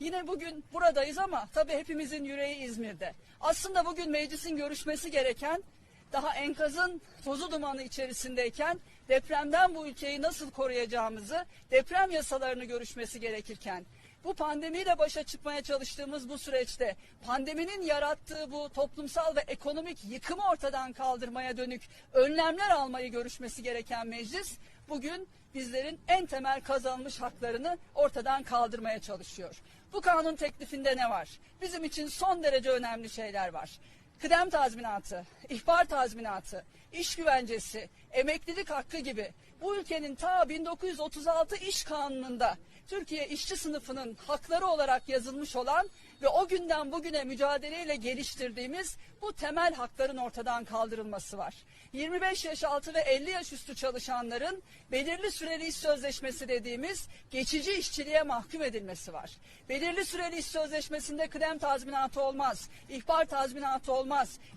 Yine bugün buradayız ama tabii hepimizin yüreği İzmir'de. Aslında bugün meclisin görüşmesi gereken daha enkazın tozu dumanı içerisindeyken depremden bu ülkeyi nasıl koruyacağımızı, deprem yasalarını görüşmesi gerekirken bu pandemiyle başa çıkmaya çalıştığımız bu süreçte pandeminin yarattığı bu toplumsal ve ekonomik yıkımı ortadan kaldırmaya dönük önlemler almayı görüşmesi gereken meclis bugün bizlerin en temel kazanmış haklarını ortadan kaldırmaya çalışıyor. Bu kanun teklifinde ne var? Bizim için son derece önemli şeyler var. Kıdem tazminatı, ihbar tazminatı, iş güvencesi, emeklilik hakkı gibi bu ülkenin ta 1936 iş kanununda Türkiye işçi sınıfının hakları olarak yazılmış olan ve o günden bugüne mücadeleyle geliştirdiğimiz bu temel hakların ortadan kaldırılması var. 25 yaş altı ve 50 yaş üstü çalışanların belirli süreli iş sözleşmesi dediğimiz geçici işçiliğe mahkum edilmesi var. Belirli süreli iş sözleşmesinde kıdem tazminatı olmaz, ihbar tazminatı olmaz,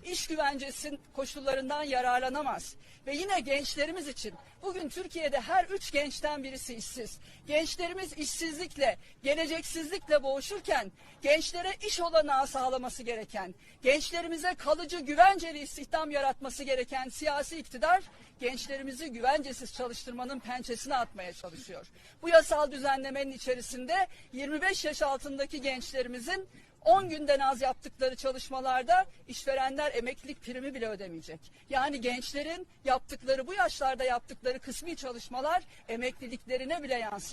iş güvencesi koşullarından yararlanamaz. Ve yine gençlerimiz için bugün Türkiye'de her üç gençten birisi işsiz. Gençlerimiz işsizlikle, geleceksizlikle boğuşurken gençlere iş olanağı sağlaması gereken, gençlerimize kalıcı güvenceli istihdam yaratması gereken siyasi iktidar gençlerimizi güvencesiz çalıştırmanın pençesine atmaya çalışıyor. Bu yasal düzenlemenin içerisinde 25 yaş altındaki gençlerimizin 10 günden az yaptıkları çalışmalarda işverenler emeklilik primi bile ödemeyecek. Yani gençlerin yaptıkları bu yaşlarda yaptıkları kısmi çalışmalar emekliliklerine bile yansımayacak.